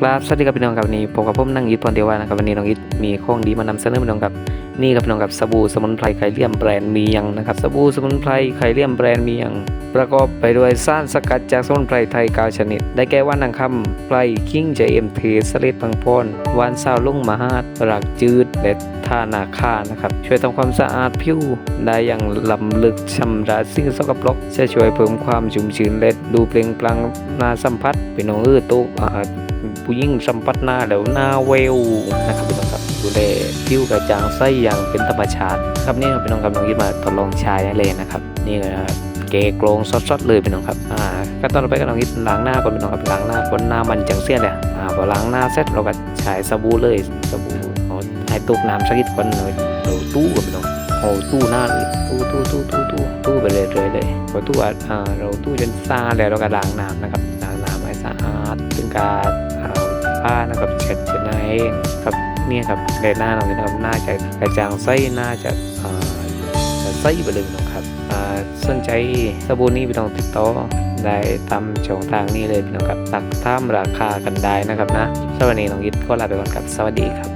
ครับสวัสดีครับพี่น้องครับวันนี้ผมกับผมนั่งยิดพรเทวานะครับวันนี้น้องยิดมีของดีมานำเสนอพี่น้องครับนี่ครับพี่น้องครับสบู่สมุนไพรไข่เลี่ยมแบรนด์มียังนะครับสบู่สมุนไพรไข่เลี่ยมแบรนด์มียังประกอบไปด้วยสารสกัดจากสมุนไพรไทยเก้าชนิด ได้แก่ว่านนางคำไพรคิงเจเอ็มเทสเลดพังพรวานซาวลุ่งมหาดรากจืดและทานาคานะครับช่วยทำความสะอาดผิวได้อย่างล้ำลึกชำระสิ่งสกปรกจะช่วยเพิ่มความชุ่มชื้นและดูเปล่งปลั่งนาสัมผัสเป็นน้องเออตุกอ่า ผู้หญิงสัมผัสหน้าแล้วหน้าเวลนะครับพี่น้องครับดูแลผิวกระจ่างใสอย่างเป็นธรรมชาติครับนี่ครับพี่น้องครับน้องยิดมาทดลองใช้ได้เลยนะครับ นี่เลยนะครับเกโกรงสดๆเลยพี่น้องครับอ่าขั้นตอนต่อไปก็น้องยิดล้างหน้าก่อนพี่น้องครับล้างหน้าก่อนหน้ามันจังเสี้ยนเลยอ่าพอล้างหน้าเสร็จเราก็ใช้สบู่เลยสบู่เอาให้ตุกน้ำสักนิดก่อนเลยเราตู้กับพี่น้องเอาตู้หน้าเลยตู้ตู้ตู้ตู้ตู้ตู้ไปเลยเลยเลยพอตู้อ่าเราตู้จนซาแล้วเราก็ล้างน้ำนะครับล้างน้ำให้สะอาดถึงการเอา ผ้านะครับเช็ดเช็ดหน้าเองครับเนี่ยครับแดหน้าเราเนี่ยนะครับหน้าจะกระจ่างใสหน้าจะอ่าจะใสไปเลยนะครับอ่าสนใจสบู่นี้ไปลองติดต่อได้ตามช่องทางนี้เลยนะครับตักท่ามราคากันได้นะครับนะสวัสดีน้องยิดก็ลาไปก่อนครับสวัสดีครับ